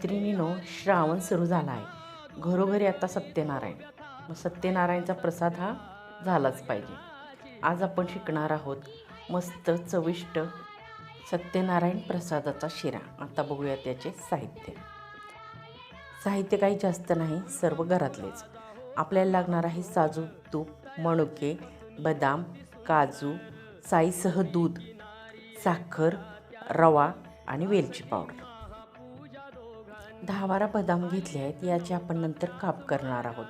मैत्रिणीनो श्रावण सुरू झाला आहे घरोघरी आता सत्यनारायण. मग सत्यनारायणचा प्रसाद हा झालाच पाहिजे. आज आपण शिकणार आहोत मस्त चविष्ट सत्यनारायण प्रसादाचा शिरा. आता बघूया त्याचे साहित्य. साहित्य काही जास्त नाही सर्व घरातलेच. आपल्याला लागणार आहे साजूक तूप मणुके बदाम काजू साईसह दूध साखर रवा आणि वेलची पावडर. दहा बारा बदाम घेतले आहेत याचे आपण नंतर काप करणार आहोत.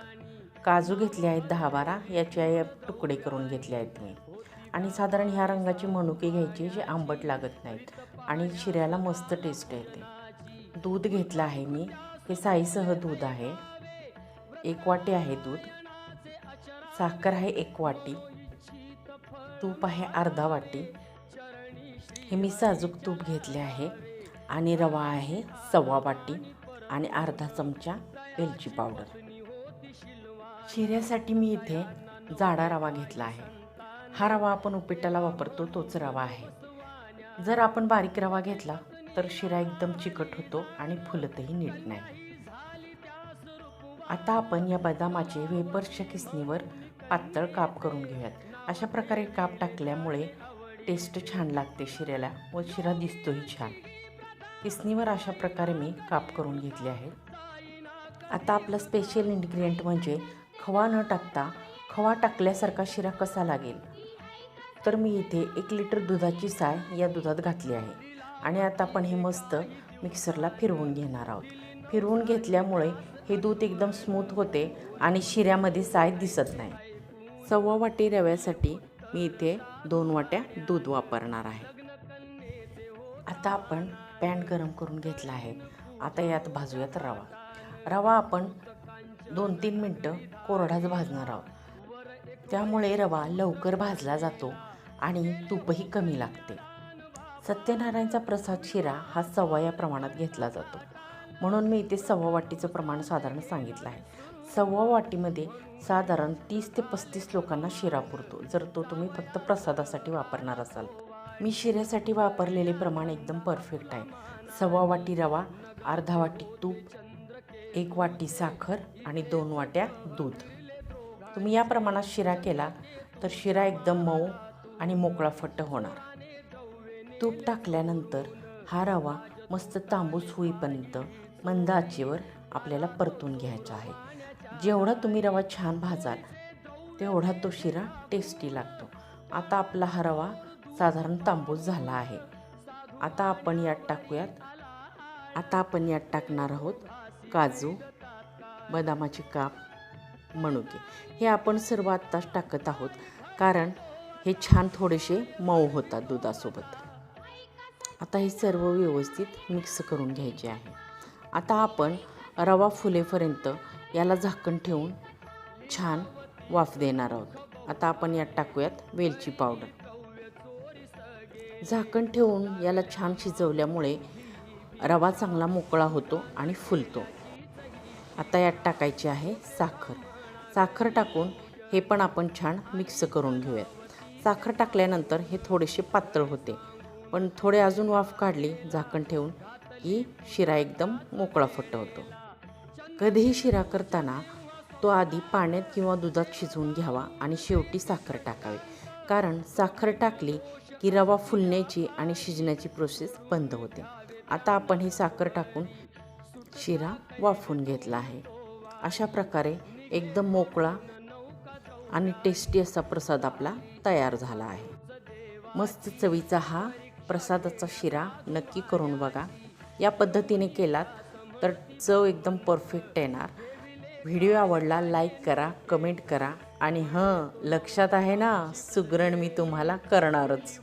काजू घेतले आहेत दहा बारा याचे तुकडे करून घेतले आहेत मी. आणि साधारण ह्या रंगाची मनुके घ्यायची जे आंबट लागत नाहीत आणि शिऱ्याला मस्त टेस्ट येते. दूध घेतलं आहे मी हे साईसह दूध आहे. एक वाटी आहे दूध. साखर आहे एक वाटी. तूप आहे अर्धा वाटी. हे मी साजूक तूप घेतले आहे. आणि रवा आहे सव्वा वाटी आणि अर्धा चमचा वेलची पावडर. शिऱ्यासाठी मी इथे जाडा रवा घेतला आहे. हा रवा आपण उपिटाला वापरतो तोच रवा आहे. जर आपण बारीक रवा घेतला तर शिरा एकदम चिकट होतो आणि फुलतही नीट नाही. आता आपण या बदामाचे वेपर्सच्या किसणीवर पातळ काप करून घेऊयात. अशा प्रकारे काप टाकल्यामुळे टेस्ट छान लागते शिऱ्याला व शिरा दिसतोही छान. किसणीवर अशा प्रकारे मी काप करून घेतले आहे. आता आपलं स्पेशल इन्ग्रेडियंट म्हणजे खवा न टाकता खवा टाकल्यासारखा शिरा कसा लागेल? तर मी इथे एक लिटर दुधाची साय या दुधात घातली आहे. आणि आता आपण हे मस्त मिक्सरला फिरवून घेणार आहोत. फिरवून घेतल्यामुळे हे दूध एकदम स्मूथ होते आणि शिऱ्यामध्ये साय दिसत नाही. सव्वा वाटी रव्यासाठी मी इथे दोन वाट्या दूध वापरणार आहे. आता आपण पॅन गरम करून घेतला आहे. आता यात भाजूयात रवा. रवा आपण दोन तीन मिनटं कोरडाच भाजणार आहोत. त्यामुळे रवा लवकर भाजला जातो आणि तूपही कमी लागते. सत्यनारायणचा प्रसाद शिरा हा सव्वा या प्रमाणात घेतला जातो. म्हणून मी इथे सव्वा वाटीचं प्रमाण साधारण सांगितलं आहे. सव्वा वाटीमध्ये साधारण तीस ते पस्तीस लोकांना शिरा पुरतो. जर तो तुम्ही फक्त प्रसादासाठी वापरणार असाल. मी शिऱ्यासाठी वापरलेले प्रमाण एकदम परफेक्ट आहे. सव्वा वाटी रवा अर्धा वाटी तूप एक वाटी साखर आणि दोन वाट्या दूध. तुम्ही या प्रमाणात शिरा केला तर शिरा एकदम मऊ आणि मोकळा फट्ट होणार. तूप टाकल्यानंतर हा रवा मस्त तांबूस होईपर्यंत मंद आचेवर आपल्याला परतून घ्यायचा आहे. जेवढा तुम्ही रवा छान भाजाल तेवढा तो शिरा टेस्टी लागतो. आता आपला हा रवा साधारण तांबूस झाला आहे. आता आपण यात टाकूयात. आता आपण यात टाकणार आहोत काजू बदामाचे काप मणुके हे आपण सर्व आत्ताच टाकत आहोत. कारण हे छान थोडेसे मऊ होतात दुधासोबत. आता हे सर्व व्यवस्थित मिक्स करून घ्यायचे आहे. आता आपण रवा फुलेपर्यंत याला झाकण ठेवून छान वाफ देणार आहोत. आता आपण यात टाकूयात वेलची पावडर. झाकण ठेवून याला छान शिजवल्यामुळे रवा चांगला मोकळा होतो आणि फुलतो. आता यात टाकायची आहे साखर. साखर टाकून हे पण आपण छान मिक्स करून घेऊयात. साखर टाकल्यानंतर हे थोडेसे पातळ होते पण थोडे अजून वाफ काढली झाकण ठेवून की शिरा एकदम मोकळा फट्ट होतो कधीही शिरा करताना तो आधी पाण्यात किंवा दुधात शिजवून घ्यावा आणि शेवटी साखर टाकावी. कारण साखर टाकली की रवा फुलण्याची आणि शिजण्याची प्रोसेस बंद होते. आता आपण हे साखर टाकून शिरा वाफून घेतला आहे. अशा प्रकारे एकदम मोकळा आणि टेस्टी असा प्रसाद आपला तयार झाला आहे. मस्त चवीचा हा प्रसादाचा शिरा नक्की करून बघा. या पद्धतीने केलात तर चव एकदम परफेक्ट येणार. व्हिडिओ आवडला लाईक करा कमेंट करा आणि हं लक्षात आहे ना सुगरण मी तुम्हाला करणारच.